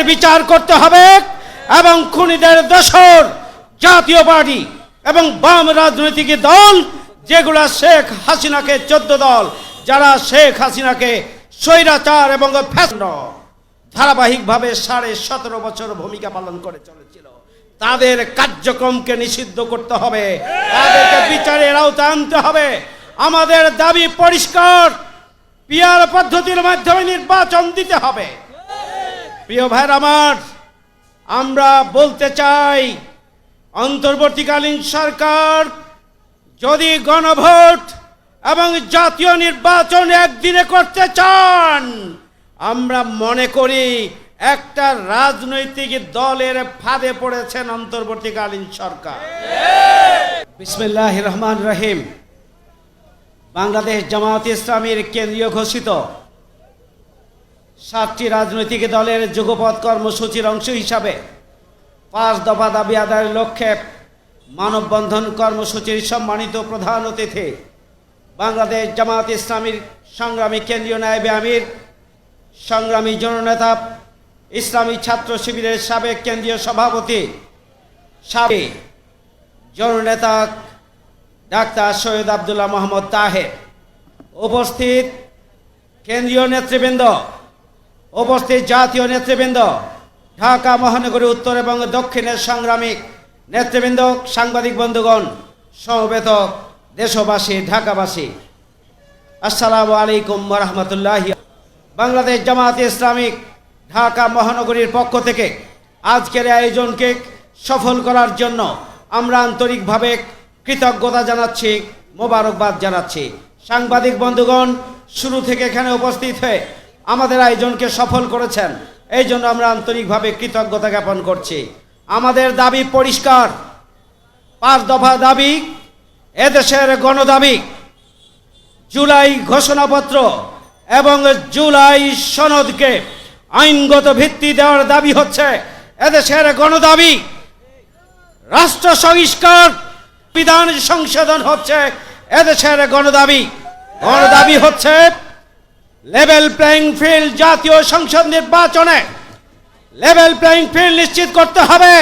খুনিদের বিচার করতে হবে এবং খুনিদের দোষর জাতীয় পার্টি এবং বাম রাজনৈতিক দল, যেগুলা শেখ হাসিনাকে চোদ্দ দল, যারা শেখ হাসিনাকে স্বৈরাচার এবং ধারাবাহিকভাবে সাড়ে সতেরো বছর ভূমিকা পালন করে চলেছিল। তাদের কার্যক্রমকে নিষিদ্ধ করতে হবে। তাদেরকে বিচারের আওতায় আনতে হবে। আমাদের দাবি পরিষ্কার। পিয়ার পদ্ধতির মাধ্যমে নির্বাচন দিতে হবে। প্রিয় ভাইর আমার, আমরা বলতে চাই, অন্তর্বর্তীকালীন সরকার যদি গণভোট এবং জাতীয় নির্বাচন একদিনে করতে চান, আমরা মনে করি একটা রাজনৈতিক দলের ফাঁদে পড়েছেন অন্তর্বর্তীকালীন সরকার। বিসমিল্লাহ রহমান রহিম। বাংলাদেশ জামায়াত ইসলামীর কেন্দ্রীয় ঘোষিত সাতটি রাজনৈতিক দলের যুগপথ কর্মসূচির অংশ হিসাবে পাঁচ দফা দাবি আদায়ের লক্ষ্যে মানববন্ধন কর্মসূচির সম্মানিত প্রধান অতিথি বাংলাদেশ জামায়াত ইসলামীর সংগ্রামী কেন্দ্রীয় নায়েবে আমির, সংগ্রামী জননেতা, ইসলামী ছাত্র শিবিরের সাবেক কেন্দ্রীয় সভাপতি, সাবেক জননেতা ডাক্তার সৈয়দ আবদুল্লাহ মোহাম্মদ তাহের। উপস্থিত কেন্দ্রীয় নেতৃবৃন্দ উপস্থিত জাতীয় নেতৃবৃন্দ, ঢাকা মহানগরী উত্তর এবং দক্ষিণের সাংগ্রামিক নেতৃবৃন্দ, সাংবাদিক বন্ধুগণ, সমবেত দেশবাসী, ঢাকাবাসী। আসসালামু আলাইকুম রহমতুল্লাহ বাংলাদেশ জামাত ইসলামিক ঢাকা মহানগরীর পক্ষ থেকে আজকের আয়োজনকে সফল করার জন্য আমরা আন্তরিকভাবে কৃতজ্ঞতা জানাচ্ছি, মোবারকবাদ জানাচ্ছি। সাংবাদিক বন্ধুগণ, শুরু থেকে এখানে উপস্থিত হয়ে আমাদের আয়োজনকে সফল করেছেন। এই জন্য আমরা আন্তরিকভাবে কৃতজ্ঞতা জ্ঞাপন করছি। আমাদের দাবি পরিষ্কার। পাঁচ দফা দাবি, এদেশের গণদাবি, জুলাই ঘোষণাপত্র এবং জুলাই সনদকে আইনগত ভিত্তি দেওয়ার দাবি হচ্ছে। এদেশের গণদাবি, রাষ্ট্র সংস্কার বিধান সংশোধন হচ্ছে। এদেশের গণদাবি গণদাবি হচ্ছে লেভেল প্লেইং ফিল্ড জাতীয় সংসদ নির্বাচনে লেভেল প্লেইং ফিল্ড নিশ্চিত করতে হবে।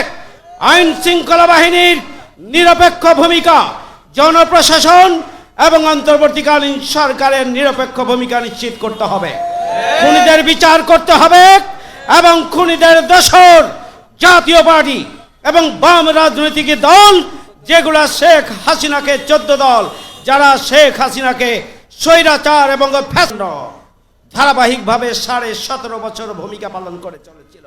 আইন শৃঙ্খলা বাহিনীর নিরপেক্ষ ভূমিকা, জনপ্রশাসন এবং অন্তর্বর্তীকালীন সরকারের নিরপেক্ষ ভূমিকা নিশ্চিত করতে হবে। খুনিদের বিচার করতে হবে এবং খুনিদের দোষর জাতীয় পার্টি এবং বাম রাজনৈতিক দল, যেগুলা শেখ হাসিনাকে চোদ্দ দল, যারা শেখ হাসিনাকে স্বৈরাচার এবং ফ্যাসন ধারাবাহিকভাবে সাড়ে সতেরো বছর ভূমিকা পালন করে চলেছিল।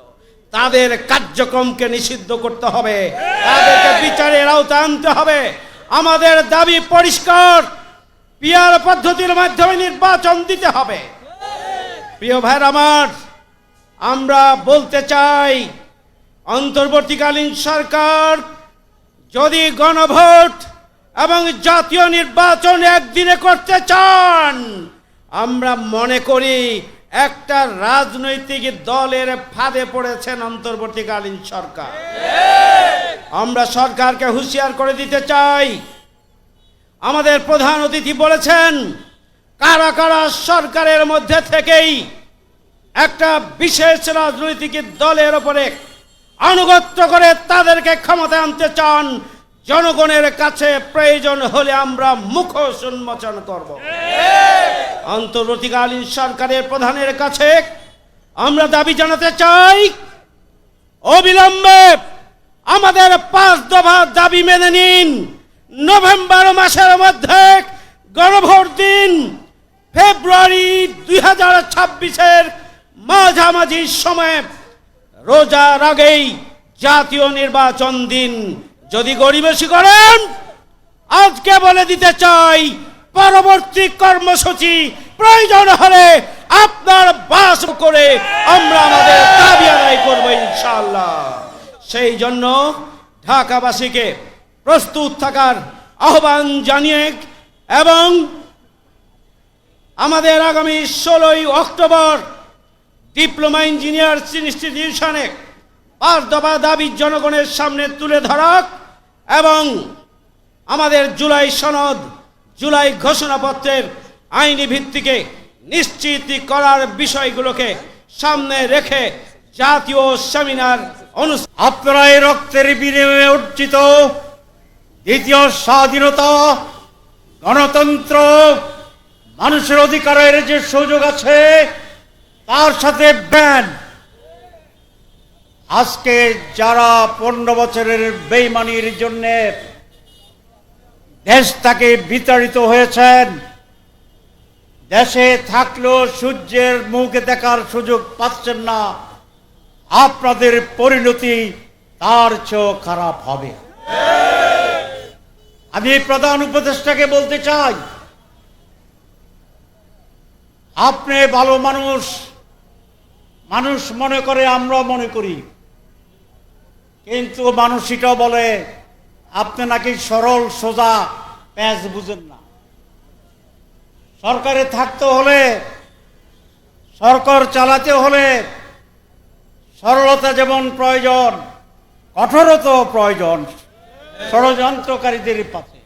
তাদের কার্যক্রমকে নিষিদ্ধ করতে হবে। তাদেরকে বিচারের আওতায় আনতে হবে। আমাদের দাবি পরিষ্কার। পিয়ার পদ্ধতির মাধ্যমে নির্বাচন দিতে হবে। প্রিয় ভাইর আমার, আমরা বলতে চাই, অন্তর্বর্তীকালীন সরকার যদি গণভোট এবং জাতীয় নির্বাচন একদিনে করতে চান আমরা মনে করি একটা রাজনৈতিক দলের ফাঁদে পড়েছেন অন্তর্বর্তীকালীন সরকার। আমরা সরকারকে হুঁশিয়ার করে দিতে চাই। আমাদের প্রধান অতিথি বলেছেন, কারা কারা সরকারের মধ্যে থেকেই একটা বিশেষ রাজনৈতিক দলের ওপরে আনুগত্য করে তাদেরকে ক্ষমতায় আনতে চান, জনগণের কাছে প্রয়োজন হলে আমরা মুখ উন্মোচন করব। অন্তর্বর্তীকালীন সরকারের প্রধানের কাছে আমরা দাবি জানাতে চাই, অবিলম্বে আমাদের পাঁচ দফা দাবি মেনে নিন। নভেম্বর মাসের মধ্যে গণভোট দিন। ফেব্রুয়ারি দুই হাজার ছাব্বিশের মাঝামাঝি সময়ে রোজার আগেই জাতীয় নির্বাচন দিন। যদি গরিবেশি করেন, আজকে বলে দিতে চাই পরবর্তী কর্মসূচি প্রয়োজন হলে আপনার বাস করে আমরা আমাদের দাবি আদায় করব ইনশাআল্লাহ। সেই জন্য ঢাকাবাসীকে প্রস্তুত থাকার আহ্বান জানিয়ে এবং আমাদের আগামী ষোলোই অক্টোবর ডিপ্লোমা ইঞ্জিনিয়ার্স ইনস্টিটিউশনে পাঁচ দফা দাবি জনগণের সামনে তুলে ধরা এবং আমাদের জুলাই সনদ জুলাই ঘোষণাপত্রের আইনি ভিত্তিকে নিশ্চিত করার বিষয়গুলোকে সামনে রেখে জাতীয় সেমিনার অনুষ্ঠান আপনারা এই রক্তের বিনিময়ে অর্জিত দ্বিতীয় স্বাধীনতা, গণতন্ত্র, মানুষের অধিকারের যে সুযোগ আছে, তার সাথে ব্যান। আজকে যারা পনেরো বছরের বেইমানির জন্য দেশ থেকে বিতাড়িত হয়েছেন। দেশে থাকলেও সূর্যের মুখ দেখার সুযোগ পাচ্ছেন না। আপনাদের পরিণতি তার চেয়েও খারাপ হবে। আমি প্রধান উপদেষ্টাকে বলতে চাই, আপনি ভালো মানুষ মানুষ মনে করে আমরা মনে করি। কিন্তু মানুষ বলে আপনি নাকি সরল, সোজা, প্যাঁচ বুঝেন না। সরকারে থাকতে হলে, সরকার চালাতে হলে সরলতা যেমন প্রয়োজন কঠোরতা প্রয়োজন, ষড়যন্ত্রকারীদের পাশে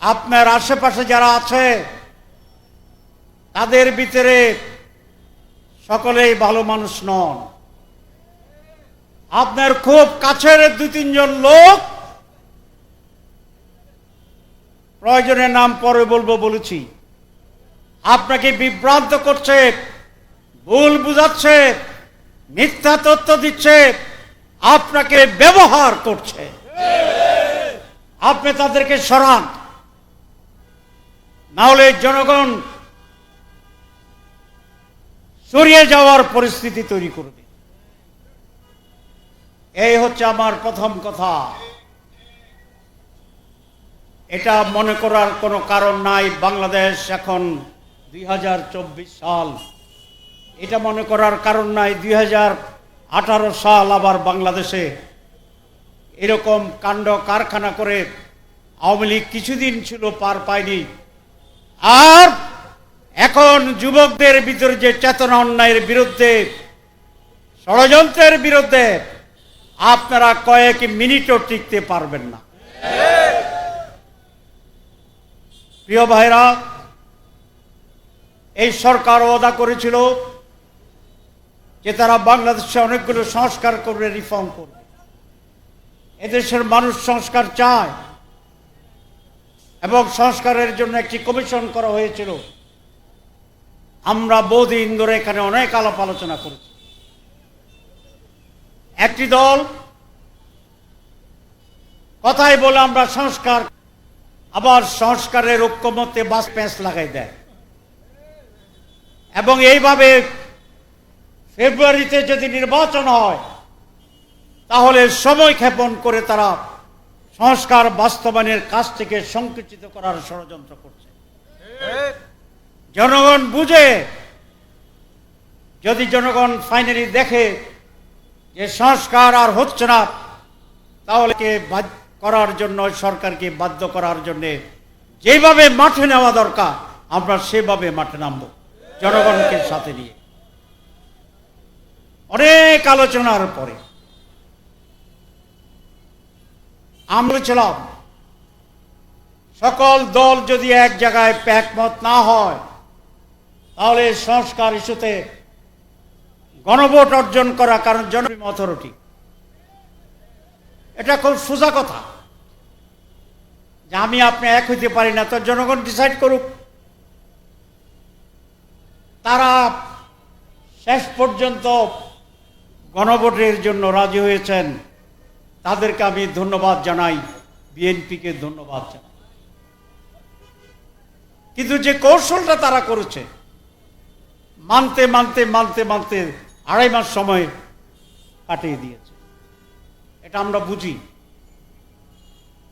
আপনার আশেপাশে যারা আছে, তাদের ভিতরে সকলেই ভালো মানুষ নন। আপনার খুব কাছের দু তিনজন লোক প্রয়োজনের নাম পরে বলব বলেছি। আপনাকে বিভ্রান্ত করছে, ভুল বুঝাচ্ছে, মিথ্যা তথ্য দিচ্ছে, আপনাকে ব্যবহার করছে। আপনি তাদেরকে সরান। না হলে জনগণ সরিয়ে যাওয়ার পরিস্থিতি তৈরি করবে। এই হচ্ছে আমার প্রথম কথা। এটা মনে করার কোনো কারণ নাই। বাংলাদেশ এখন দুই হাজার চব্বিশ সাল। এটা মনে করার কারণ নাই। দুই হাজার আঠারো সাল আবার বাংলাদেশে এরকম কাণ্ড কারখানা করে আওয়ামী লীগ কিছুদিন ছিল পার পায়নি। আর এখন যুবকদের ভিতরে যে চেতনা অন্যায়ের বিরুদ্ধে, ষড়যন্ত্রের বিরুদ্ধে আপনারা কয়েক মিনিটও টিকতে পারবেন না। প্রিয় ভাইরা, এই সরকার ওয়াদা করেছিল যে তারা বাংলাদেশে অনেকগুলো সংস্কার করবে রিফর্ম করবে। এদেশের মানুষ সংস্কার চায় এবং সংস্কারের জন্য একটি কমিশন করা হয়েছিল। আমরা বহুদিন ধরে এখানে অনেক আলাপ আলোচনা করেছি। একটি দল কথাই বলে আমরা সংস্কার আবার সংস্কারের ঐক্যমতে বাস প্যাঁচ লাগাই দেয়। এবং এইভাবে ফেব্রুয়ারিতে যদি নির্বাচন হয়, তাহলে সময় ক্ষেপণ করে তারা সংস্কার বাস্তবায়নের কাজ থেকে সংকুচিত করার ষড়যন্ত্র করছে। জনগণ বুঝে, যদি জনগণ ফাইনালি দেখে যে সংস্কার আর হচ্ছে না, তাহলে করার জন্য, সরকারকে বাধ্য করার জন্য যেভাবে মাঠে নেওয়া দরকার, আমরা সেভাবে মাঠে নামব, জনগণকে সাথে নিয়ে। অনেক আলোচনার পরে আমরা ছিলাম সকল দল যদি এক জায়গায় একমত না হয়, তাহলে সংস্কার ইস্যুতে গণভোট অর্জন করা কারণ জন অথরিটি এটা খুব সোজা কথা। আমি আপনি এক হইতে পারি না, তো জনগণ ডিসাইড করুক। তারা শেষ পর্যন্ত গণভোটের জন্য রাজি হয়েছেন। তাদেরকে আমি ধন্যবাদ জানাই, বিএনপিকে ধন্যবাদ জানাই। কিন্তু যে কৌশলটা তারা করেছে, মানতে মানতে মানতে মানতে আড়াই মাস সময় কাটিয়ে দিয়েছে। এটা আমরা বুঝি।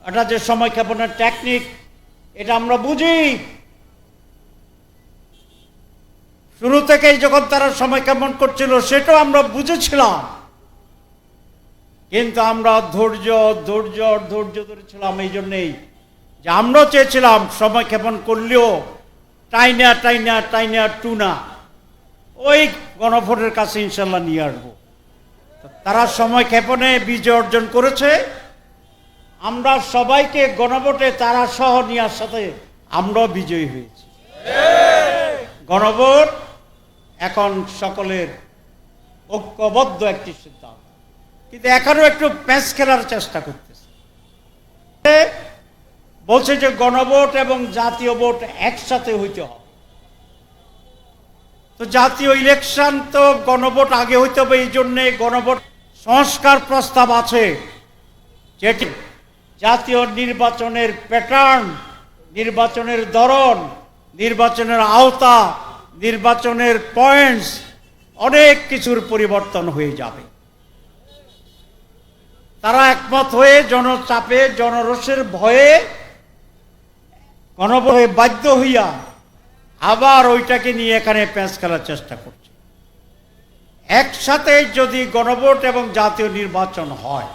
এটা যে সময় ক্ষেপণের টেকনিক এটা আমরা বুঝি। শুরু থেকেই যখন তারা সময় কেমন করছিল, সেটাও আমরা বুঝেছিলাম। কিন্তু আমরা ধৈর্য ধৈর্য ধৈর্য ধরেছিলাম এই জন্যেই যে আমরাও চেয়েছিলাম সময় ক্ষেপণ করলেও টাইনা টাইনা টাইনা, টুনা। ওই গণভোটের কাছে ইনশাল্লাহ নিয়ে আসব। তারা সময় ক্ষেপণে বিজয় অর্জন করেছে। আমরা সবাইকে গণভোটে তারা সহ নেওয়ার সাথে আমরাও বিজয়ী হয়েছি। গণভোট এখন সকলের ঐক্যবদ্ধ একটি সিদ্ধান্ত। কিন্তু এখনও একটু প্যাঁচ খেলার চেষ্টা করতেছে। বলছে যে গণভোট এবং জাতীয় ভোট একসাথে হইতে হবে। তো জাতীয় ইলেকশন তো গণভোট আগে হইতে হবে, এই জন্যে গণভোট সংস্কার প্রস্তাব আছে। যেটি জাতীয় নির্বাচনের প্যাটার্ন নির্বাচনের ধরন, নির্বাচনের আওতা, নির্বাচনের পয়েন্টস অনেক কিছুর পরিবর্তন হয়ে যাবে। তারা একমত হয়ে জনচাপে জনরসের ভয়ে গণভয়ে বাধ্য হইয়া আবার ওইটাকে নিয়ে এখানে প্যাঁচ খেলার চেষ্টা করছে। একসাথে যদি গণভোট এবং জাতীয় নির্বাচন হয়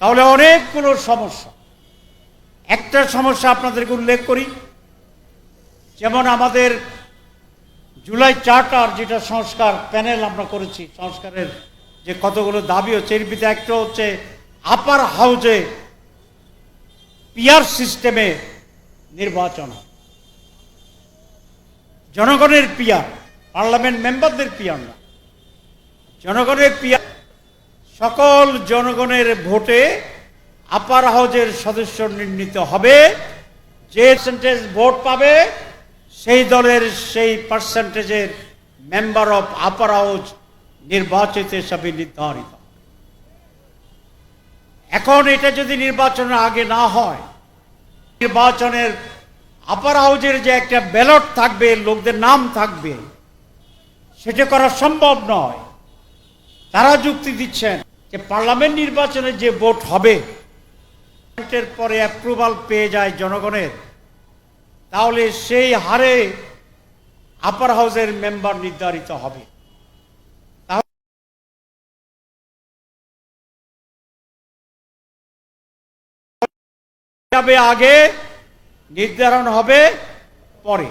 তাহলে অনেকগুলো সমস্যা। একটা সমস্যা আপনাদেরকে উল্লেখ করি। যেমন আমাদের জুলাই চার্টার যেটা সংস্কার প্যানেল আমরা করেছি, সংস্কারের যে কতগুলো দাবি হচ্ছে এর ভিতরে একটা হচ্ছে আপার হাউজে পিয়ার সিস্টেমে নির্বাচন জনগণের পিয়ার পার্লামেন্ট মেম্বারদের পিয়ার না। জনগণের পিয়ার সকল জনগণের ভোটে আপার হাউজের সদস্য নির্ণীত হবে। যে পার্সেন্টেজ ভোট পাবে, সেই দলের সেই পার্সেন্টেজের মেম্বার অফ আপার হাউজ নির্বাচিত হিসাবে নির্ধারিত। এখন এটা যদি নির্বাচনের আগে না হয়, নির্বাচনের আপার হাউজের যে একটা ব্যালট থাকবে, লোকদের নাম থাকবে, সেটা করা সম্ভব নয়। তারা যুক্তি দিচ্ছেন। যে পার্লামেন্ট নির্বাচনে যে ভোট হবে ভোটের পরে অ্যাপ্রুভাল পেয়ে যায় জনগণের, তাহলে সেই হারে আপার হাউসের মেম্বার নির্ধারিত হবে। যাবে আগে, নির্ধারণ হবে পরে।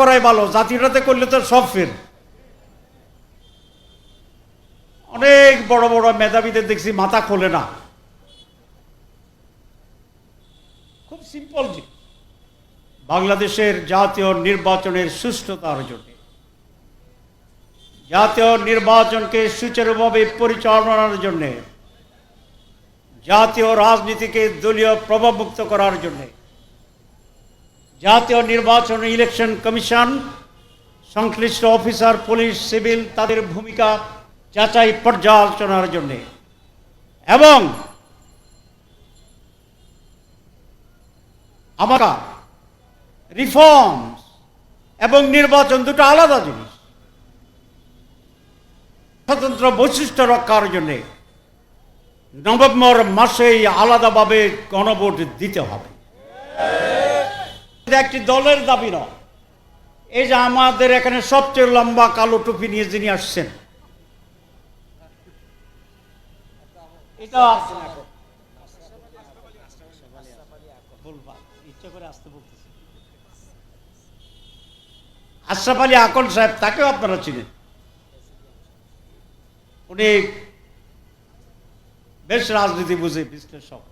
করাই ভালো, জাতিটাতে করলে তো সব ফের অনেক বড় বড় মেধাবীদের দেখছি মাথা খোলে না। খুব সিম্পল জিনিস। বাংলাদেশের জাতীয় নির্বাচনের সুষ্ঠুতার জন্য জাতীয় নির্বাচনকে সুচারুভাবে পরিচালনার জন্য, জাতীয় রাজনীতিকে দলীয় প্রভাবমুক্ত করার জন্য, জাতীয় নির্বাচন ইলেকশন কমিশন, সংশ্লিষ্ট অফিসার, পুলিশ, সিভিল তাদের ভূমিকা যাচাই পর্যালোচনার জন্যে। এবং আমার রিফর্মস এবং নির্বাচন দুটো আলাদা জিনিস। স্বতন্ত্র বৈশিষ্ট্য রক্ষার জন্যে নভেম্বর মাসেই আলাদাভাবে গণভোট দিতে হবে। একটি দলের দাবি নয়। এই যে আমাদের এখানে সবচেয়ে লম্বা কালো টুপি নিয়ে যিনি আসছেন এটা বলবা ইচ্ছা করে আসতে বলতেছি আশরাফ আলী আকন সাহেব তাকেও আপনারা চিনেন। উনি বেশ রাজনীতি বুঝে বিশ্লেষক।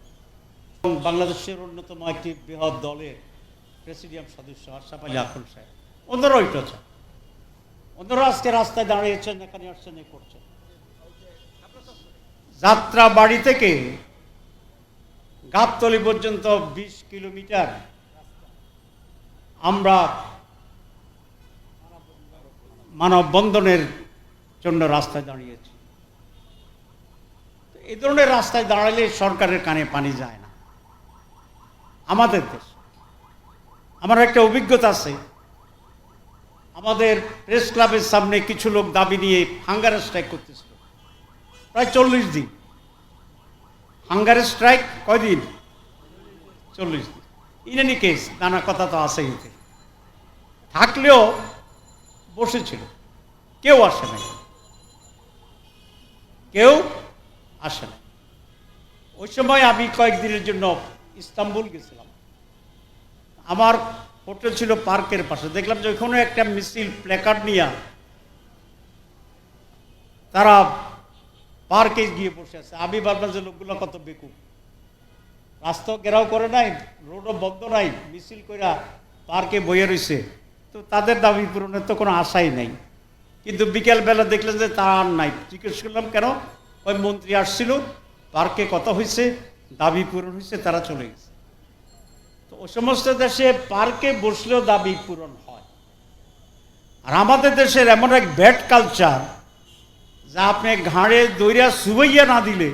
এবং বাংলাদেশের অন্যতম একটি বৃহৎ দলের প্রেসিডিয়াম সদস্য আশরাফ আলী আকন সাহেব। অন্যরাও এটা অন্যরা আজকে রাস্তায় দাঁড়িয়েছেন এখানে আসছেন এ করছেন। যাত্রা বাড়ি থেকে গাবতলি পর্যন্ত বিশ কিলোমিটার আমরা মানববন্ধনের জন্য রাস্তায় দাঁড়িয়েছি। এই ধরনের রাস্তায় দাঁড়ালে সরকারের কানে পানি যায় না। আমাদের দেশ, আমার একটা অভিজ্ঞতা আছে। আমাদের প্রেস ক্লাবের সামনে কিছু লোক দাবি নিয়ে হাঙ্গার স্ট্রাইক করতেছিল প্রায় চল্লিশ দিন। হাঙ্গারের স্ট্রাইক কয়দিন? চল্লিশ দিন। ইন এনি কেস নানা কথা তো এতে। থাকলেও বসেছিল। কেউ আসে নাই। কেউ আসে নাই। ওই সময় আমি কয়েকদিনের জন্য ইস্তাম্বুল গেছিলাম। আমার হোটেল ছিল পার্কের পাশে। দেখলাম যে ওইখানে একটা মিছিল প্ল্যাকার্ড নিয়ে তারা পার্কে গিয়ে বসে আছে। আমি ভাবলাম যে লোকগুলো কত বেকুব। রাস্তা ঘেরাও করে নাই, রোডও বন্ধ নাই, মিছিল কইরা পার্কে বইয়ে রয়েছে তো তাদের দাবি পূরণের তো কোনো আশাই নাই। কিন্তু বিকেলবেলা দেখলেন যে তা আর নাই। জিজ্ঞেস করলাম, কেন? ওই মন্ত্রী আসছিল, পার্কে কথা হয়েছে দাবি পূরণ হয়েছে তারা চলে গেছে। তো ওই সমস্ত দেশে পার্কে বসলেও দাবি পূরণ হয়। আর আমাদের দেশের এমন এক ব্যাড কালচার যা আপনি ঘাড়ে দইরা সুবাইয়া না দিলে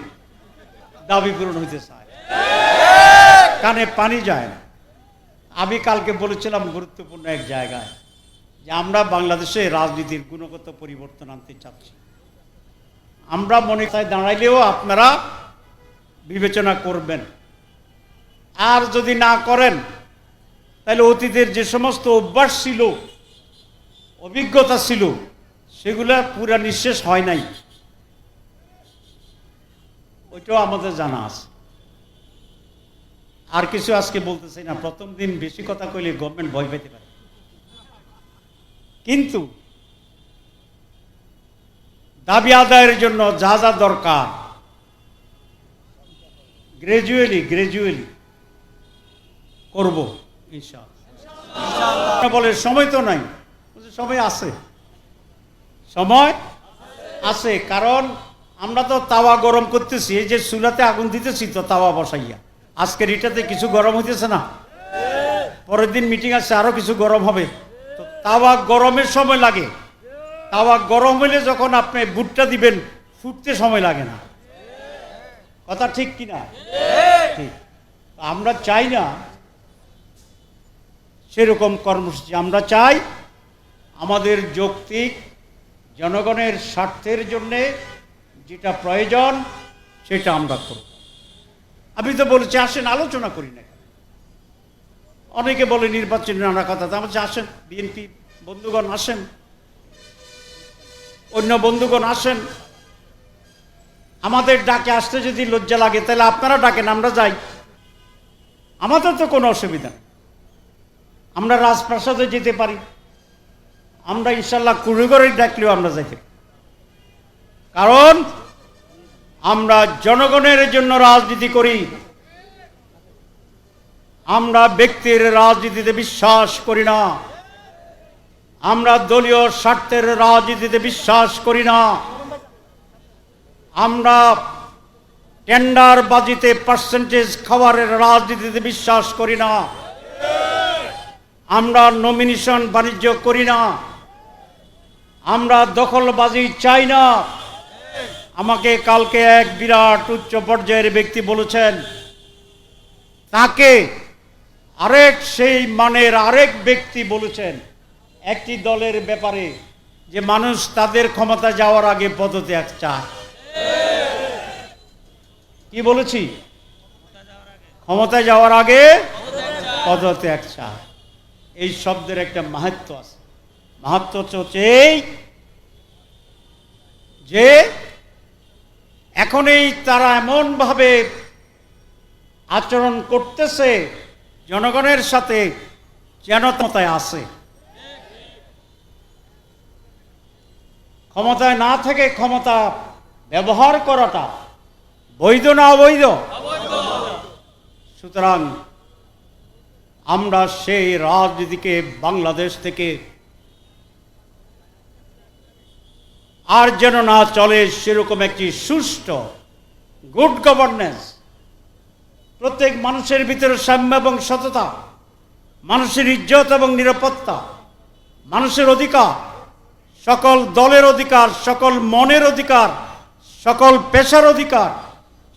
দাবি পূরণ হইতে চায় কানে পানি যায় না। আমি কালকে বলেছিলাম গুরুত্বপূর্ণ এক জায়গায় যে আমরা বাংলাদেশে রাজনীতির গুণগত পরিবর্তন আনতে চাচ্ছি। আমরা মনে চাই দাঁড়াইলেও আপনারা বিবেচনা করবেন। আর যদি না করেন, তাহলে অতীতের যে সমস্ত অভ্যাস ছিল, অভিজ্ঞতা ছিল সেগুলা পুরা নিঃশেষ হয় নাই। ওইটাও আমাদের জানা আছে। আর কিছু আজকে বলতেছি না, প্রথম দিন বেশি কথা কইলে গভর্নমেন্ট ভয় পেতে পারে। কিন্তু দাবি আদায়ের জন্য যা যা দরকার গ্রাজুয়ালি গ্রাজুয়ালি করব বলে সময় তো নাই সময় আছে। সময় আছে, কারণ আমরা তো তাওয়া গরম করতেছি, এই যে চুলাতে আগুন দিতেছি তো তাওয়া বসাইয়া। আজকের এটাতে কিছু গরম হইতেছে না? পরের দিন মিটিং আছে, আরও কিছু গরম হবে। তো তাওয়া গরমের সময় লাগে। তাওয়া গরম হইলে যখন আপনি বুটটা দিবেন, ফুটতে সময় লাগে না। কথা ঠিক কিনা ঠিক। আমরা চাই না সেরকম কর্মসূচি। আমরা চাই আমাদের যৌক্তিক জনগণের স্বার্থের জন্যে যেটা প্রয়োজন, সেটা আমরা করব। আমি তো বলেছি আসেন, আলোচনা করি না। অনেকে বলে নির্বাচনী নানা কথা, তা বলছে, আসেন, বিএনপি বন্ধুগণ, আসেন। অন্য বন্ধুগণ, আসেন। আমাদের ডাকে আসতে যদি লজ্জা লাগে, তাহলে আপনারা ডাকেন, আমরা যাই। আমাদের তো কোনো অসুবিধা। আমরা রাজপ্রাসাদে যেতে পারি। আমরা ইনশাল্লাহ কুড়িগড়ে ডাকলেও আমরা যাইতে কারণ আমরা জনগণের জন্য রাজনীতি করি। আমরা ব্যক্তির রাজনীতিতে বিশ্বাস করি না। আমরা দলীয় স্বার্থের রাজনীতিতে বিশ্বাস করি না। আমরা টেন্ডার বাজিতে পার্সেন্টেজ খাবারের রাজনীতিতে বিশ্বাস করি না। আমরা নমিনেশন বাণিজ্য করি না। আমরা দখলবাজি চাই না। আমাকে কালকে এক বিরাট উচ্চ পর্যায়ের ব্যক্তি বলেছেন, তাকে আরেক সেই মানের আরেক ব্যক্তি বলেছেন, একটি দলের ব্যাপারে যে মানুষ তাদের ক্ষমতা যাওয়ার আগে পদত্যাগ চায়। কি বলেছি? ক্ষমতা যাওয়ার আগে পদত্যাগ চায়। এই শব্দের একটা মাহাত্ম আছে। মাহাত্ম হচ্ছে এই যে এখন এই তারা এমনভাবে আচরণ করতেছে, জনগণের সাথে ক্ষমতায় আছে ক্ষমতায় না থেকে ক্ষমতা ব্যবহার করাটা বৈধ না অবৈধ? সুতরাং আমরা সেই রাজনীতিকে বাংলাদেশ থেকে আর যেন না চলে সেরকম একটি সুষ্ঠু গুড গভর্নেন্স প্রত্যেক মানুষের ভিতরে সাম্য এবং সততা, মানুষের ইজ্জত এবং নিরাপত্তা, মানুষের অধিকার, সকল দলের অধিকার, সকল মনের অধিকার, সকল পেশার অধিকার,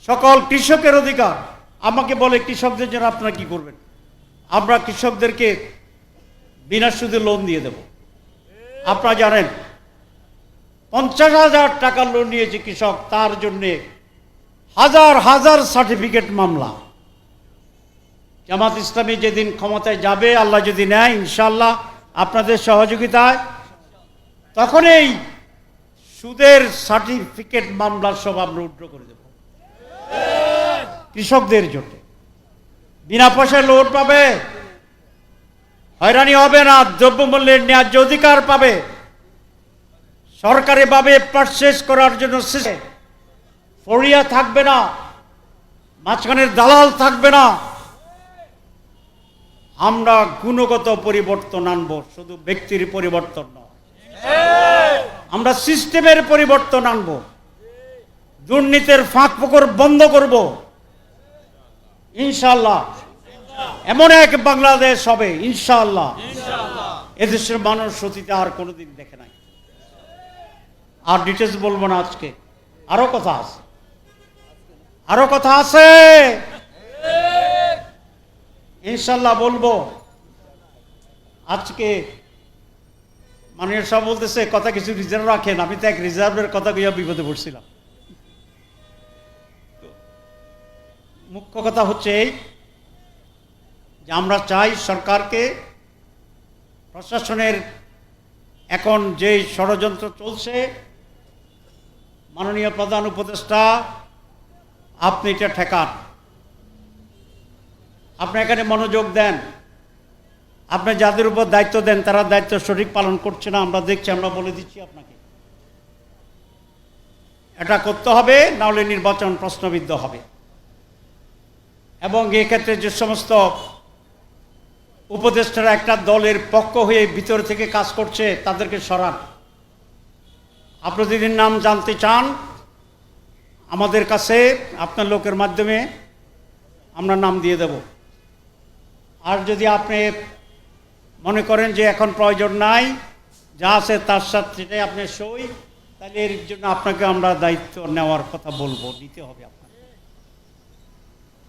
সকল কৃষকের অধিকার। আমাকে বলে কৃষকদের জন্য আপনারা কি করবেন? আমরা কৃষকদেরকে বিনা সুদে লোন দিয়ে দেব। আপনারা জানেন পঞ্চাশ হাজার টাকা লোন নিয়েছে কৃষক, তার জন্যে হাজার হাজার সার্টিফিকেট মামলা। জামাত ইসলামী যেদিন ক্ষমতায় যাবে, আল্লাহ যদি নেয় ইনশাল্লাহ আপনাদের সহযোগিতায় তখন এই সুদের সার্টিফিকেট মামলার সব আমরা উড্র করে দেব। কৃষকদের জন্য। বিনা পয়সায় লোন পাবে, হয়রানি হবে না, দ্রব্যমূল্যের ন্যায্য অধিকার পাবে। সরকারিভাবে পারচেস করার জন্য ফড়িয়া থাকবে না, মাঝখানের দালাল থাকবে না। আমরা গুণগত পরিবর্তন আনব, শুধু ব্যক্তির পরিবর্তন নয়। আমরা সিস্টেমের পরিবর্তন আনব। দুর্নীতির ফাঁক ফোকর বন্ধ করব। ইনশাল্লাহ এমন এক বাংলাদেশ হবে ইনশাল্লাহ এদেশের মানুষ সতীতে আর কোনোদিন দেখে নাই। আর ডিটেলস বলব না আজকে। আরও কথা আছে। আরও কথা আছে? ইনশাল্লাহ বলব। আজকে মাননীয় সব বলতেছে, কথা কিছু রিজার্ভ রাখেন। আমি তো এক রিজার্ভের কথা কইয়া বিপদে পড়ছিলাম। মুখ্য কথা হচ্ছে এই যে আমরা চাই সরকারকে প্রশাসনের এখন যে ষড়যন্ত্র চলছে মাননীয় প্রধান উপদেষ্টা, আপনি এটা ঠেকান। আপনি এখানে মনোযোগ দেন। আপনি যাদের উপর দায়িত্ব দেন, তারা দায়িত্ব সঠিক পালন করছে না, আমরা দেখছি, আমরা বলে দিচ্ছি আপনাকে। এটা করতে হবে নাহলে নির্বাচন প্রশ্নবিদ্ধ হবে। এবং এক্ষেত্রে যে সমস্ত উপদেষ্টারা একটা দলের পক্ষ হয়ে ভিতর থেকে কাজ করছে, তাদেরকে সরান। আপনি যদি নাম জানতে চান, আমাদের কাছে আপনার লোকের মাধ্যমে আমরা নাম দিয়ে দেব। আর যদি আপনি মনে করেন যে এখন প্রয়োজন নাই, যা আছে তার সাথে সেটাই আপনি সই, তাহলে এর জন্য আপনাকে আমরা দায়িত্ব নেওয়ার কথা বলব, নিতে হবে আপনাকে।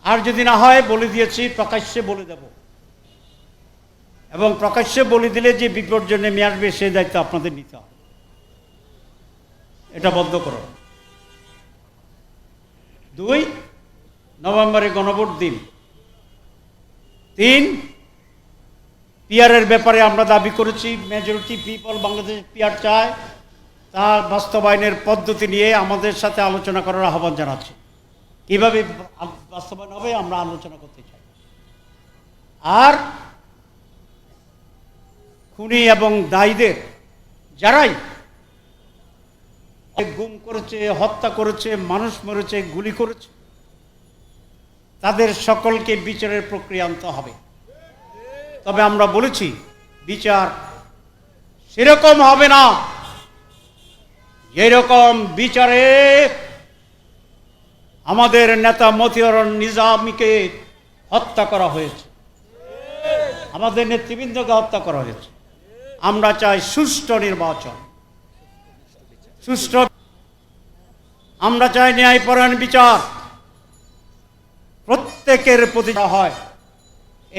আর যদি না হয়, বলে দিয়েছি, প্রকাশ্যে বলে দেব। এবং প্রকাশ্যে বলে দিলে যে বিপর্যয় নেমে আসবে সেই দায়িত্ব আপনাদের নিতে হবে। এটা বন্ধ করো। দুই নভেম্বরে গণভোট দিন। তিন পিয়ারের ব্যাপারে আমরা দাবি করেছি মেজরিটি পিপল বাংলাদেশ পিয়ার চায়, তা বাস্তবায়নের পদ্ধতি নিয়ে আমাদের সাথে আলোচনা করার আহ্বান জানাচ্ছি। কীভাবে বাস্তবায়ন হবে আমরা আলোচনা করতে চাই। আর খুনি এবং দায়ীদের, যারাই গুম করেছে হত্যা করেছে, মানুষ মরেছে, গুলি করেছে। তাদের সকলকে বিচারের প্রক্রিয়া আনতে হবে। তবে আমরা বলেছি, বিচার সেরকম হবে না। যেরকম বিচারে আমাদের নেতা মতিয়র নিজামীকে হত্যা করা হয়েছে। আমাদের নেতৃবৃন্দকে হত্যা করা হয়েছে। আমরা চাই সুষ্ঠু নির্বাচন। সুষ্ঠু আমরা চাই ন্যায়পরায়ণ বিচার। প্রত্যেকের প্রতি হয়,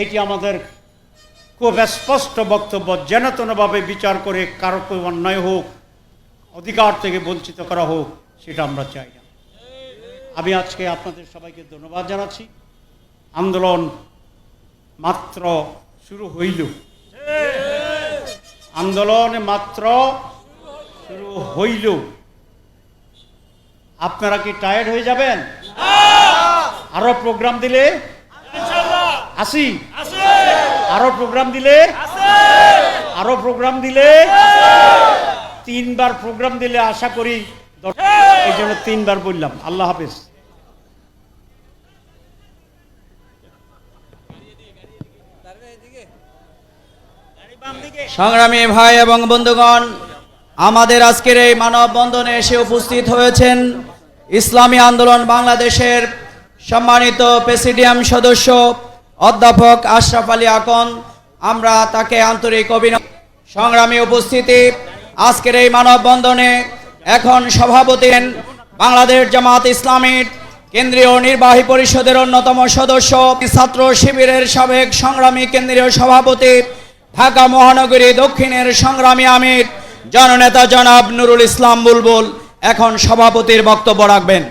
এটি আমাদের খুব স্পষ্ট বক্তব্য, যেন যেনতনভাবে বিচার করে কারও কেউ অন্যায় হোক, অধিকার থেকে বঞ্চিত করা হোক, সেটা আমরা চাই না। আমি আজকে আপনাদের সবাইকে ধন্যবাদ জানাচ্ছি। আন্দোলন মাত্র শুরু হইল। আন্দোলন মাত্র শুরু হইল। আপনারা কি টায়ার্ড হয়ে যাবেন? আরও প্রোগ্রাম দিলে? আসি। আরও প্রোগ্রাম দিলে? আরও প্রোগ্রাম দিলে? তিনবার প্রোগ্রাম দিলে আশা করি দশ- এই জন্য তিনবার বললাম। আল্লাহ হাফেজ। সংগ্রামী ভাই এবং বন্ধুগণ আমাদের আজকের এই মানববন্ধনে এসে উপস্থিত হয়েছেন ইসলামী আন্দোলন বাংলাদেশের সম্মানিত প্রেসিডিয়াম সদস্য অধ্যাপক আশরাফ আলী আকন। আমরা তাকে আন্তরিক অভিনন্দন। সংগ্রামী উপস্থিতি, আজকের এই মানববন্ধনে এখন সভাপতি বাংলাদেশ জামাত ইসলামীর কেন্দ্রীয় নির্বাহী পরিষদের অন্যতম সদস্য, ছাত্র শিবিরের সাবেক সংগ্রামী কেন্দ্রীয় সভাপতি, ঢাকা মহানগরী দক্ষিণের সংগ্রামী আমির। জননেতা জনাব নুরুল ইসলাম বুলবুল এখন সভাপতির বক্তব্য রাখবেন।